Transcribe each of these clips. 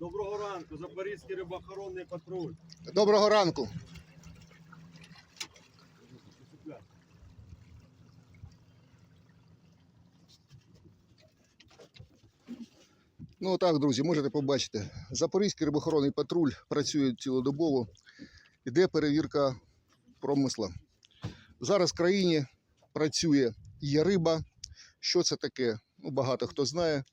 Доброго ранку, Запорізький рибоохоронний патруль. Доброго ранку. Ну так, друзі, можете побачити. Запорізький рибохоронний патруль працює цілодобово. Іде перевірка промисла. Зараз в країні працює є риба. Що це таке? Ну, багато хто знає.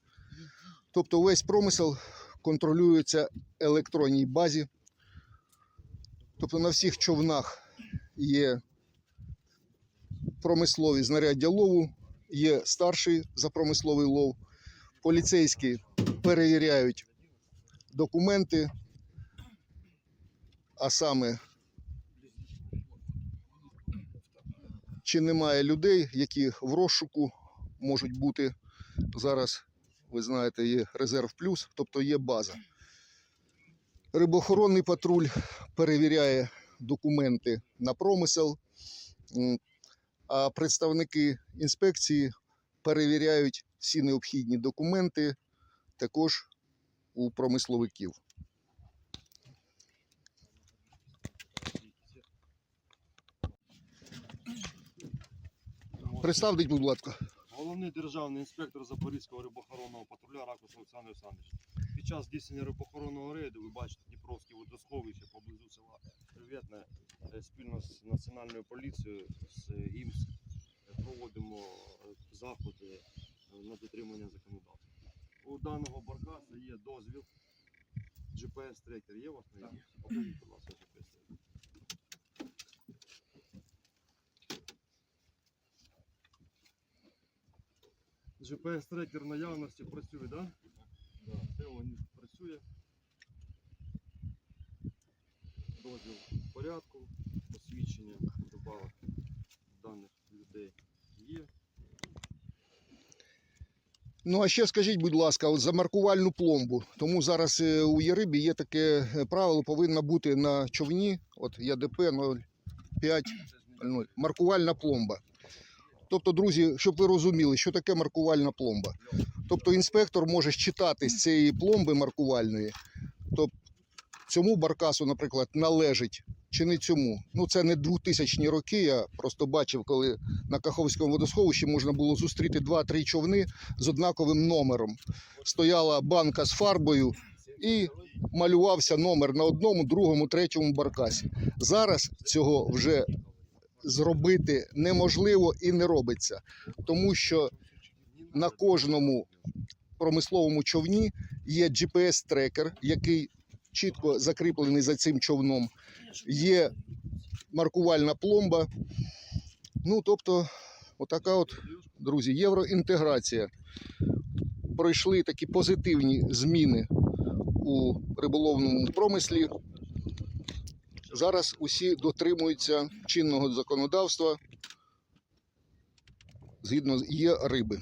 Тобто весь промисел контролюється електронній базі. Тобто на всіх човнах є промислові знаряддя лову, є старший за промисловий лов. Поліцейські перевіряють документи, а саме чи немає людей, які в розшуку можуть бути. Зараз, ви знаєте, є резерв плюс, тобто є база. Рибоохоронний патруль перевіряє документи на промисел, а представники інспекції перевіряють всі необхідні документи також у промисловиків. Представтесь, будь ласка. Головний державний інспектор Запорізького рибоохоронного патруля Ракус Олександр Олександрович. Під час здійснення рибоохоронного рейду ви бачите Дніпровське водосховище поблизу села Привітне спільно з Національною поліцією з ІМС е, проводимо е, заходи е, на дотримання законодавства. У даного баркаса є дозвіл. GPS-трекер є у вас на Покажіть, будь ласка, GPS-трекер. GPS-трекер наявності працює, так? Да? Да, це він працює. Дозвіл в порядку, посвідчення добавок даних людей є. Ну а ще скажіть, будь ласка, от за маркувальну пломбу. Тому зараз е, у Єрибі є таке е, правило, повинно бути на човні, от ЯДП 0500, маркувальна пломба. Тобто, друзі, щоб ви розуміли, що таке маркувальна пломба. Тобто інспектор може читати з цієї пломби маркувальної, тобто цьому баркасу, наприклад, належить чи не цьому. Ну це не 2000 роки. Я просто бачив, коли на Каховському водосховищі можна було зустріти 2-3 човни з однаковим номером. Стояла банка з фарбою і малювався номер на одному, другому, третьому баркасі. Зараз цього вже зробити неможливо і не робиться, тому що на кожному промисловому човні є GPS-трекер, який чітко закріплений за цим човном. Є маркувальна пломба. Ну, тобто, отака от, друзі, євроінтеграція. Пройшли такі позитивні зміни у риболовному промислі. Зараз усі дотримуються чинного законодавства згідно є риби.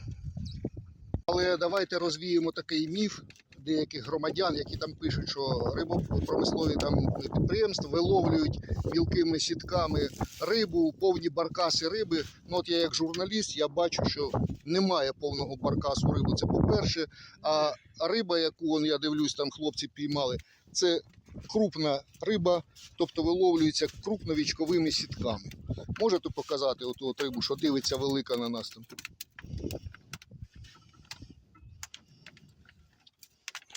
Але давайте розвіємо такий міф деяких громадян, які там пишуть, що рибопромислові там підприємства виловлюють мілкими сітками рибу, повні баркаси риби. Ну от я як журналіст, я бачу, що немає повного баркасу риби. Це по-перше. А риба, яку я дивлюсь, там хлопці піймали, це крупна риба, тобто виловлюється крупновічковими сітками. Можете показати оту от рибу, що дивиться велика на нас там?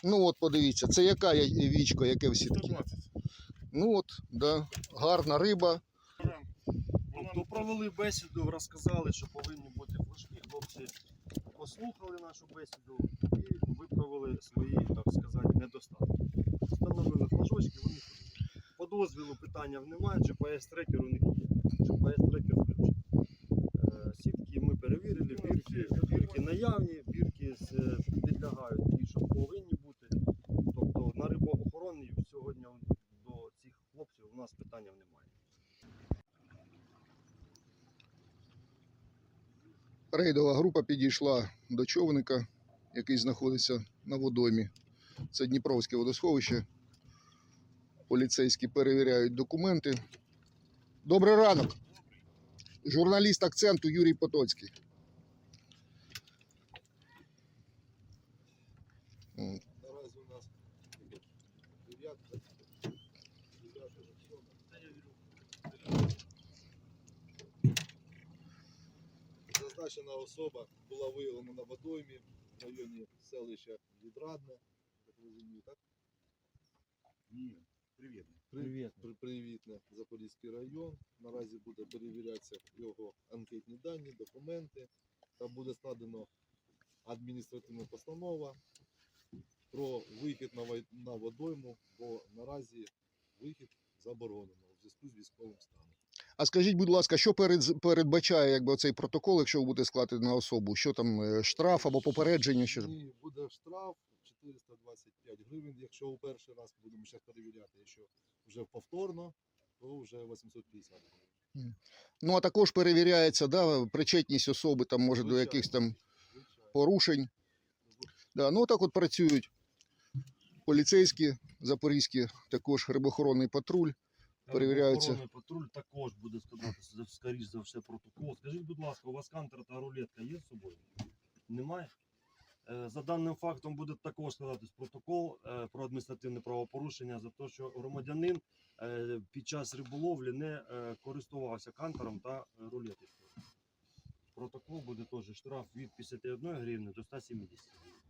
Ну от подивіться, це яка вічко, яке в сітки? Ну от, да, гарна риба. Тобто провели бесіду, розказали, що повинні послухали нашу бесіду і виправили свої, так сказати, недостатки. Встановили флажочки, вони. По дозвілу питання немає, GPS-трекер у них є. GPS-трекер включений. Е, Сітки ми перевірили, бірки, бірки наявні, бірки з- Рейдова група підійшла до човника, який знаходиться на водомі. Це Дніпровське водосховище. Поліцейські перевіряють документи. Добрий ранок! Журналіст акценту Юрій Потоцький. Наразі у нас 9, 9, 9, 9. Означена особа була виявлена на водоймі в районі селища Відрадне. Так розумію, так? Ні, привіт. Привіт. При- Привітне Запорізький район. Наразі буде перевірятися його анкетні дані, документи та буде складено адміністративна постанова про вихід на, на водойму, бо наразі вихід заборонено у зв'язку з військовим станом. А скажіть, будь ласка, що перед, передбачає якби, цей протокол, якщо ви будете складати на особу? Що там, е, штраф або попередження? Що... Ні, буде штраф 425 гривень, якщо у перший раз будемо ще перевіряти, якщо вже повторно, то вже 850 гривень. Ну, а також перевіряється да, причетність особи там, може, до якихось там Звичайно. порушень. Да, ну, так от працюють поліцейські запорізькі, також рибохоронний патруль. Перевіряються. Патруль також буде складатися, скоріш за все, протокол. Скажіть, будь ласка, у вас кантер та рулетка є з собою? Немає? Е, За даним фактом буде також складатись протокол е, про адміністративне правопорушення за те, що громадянин е, під час риболовлі не користувався кантером та рулеточкою. Протокол буде теж штраф від 51 гривни до 170 гривень.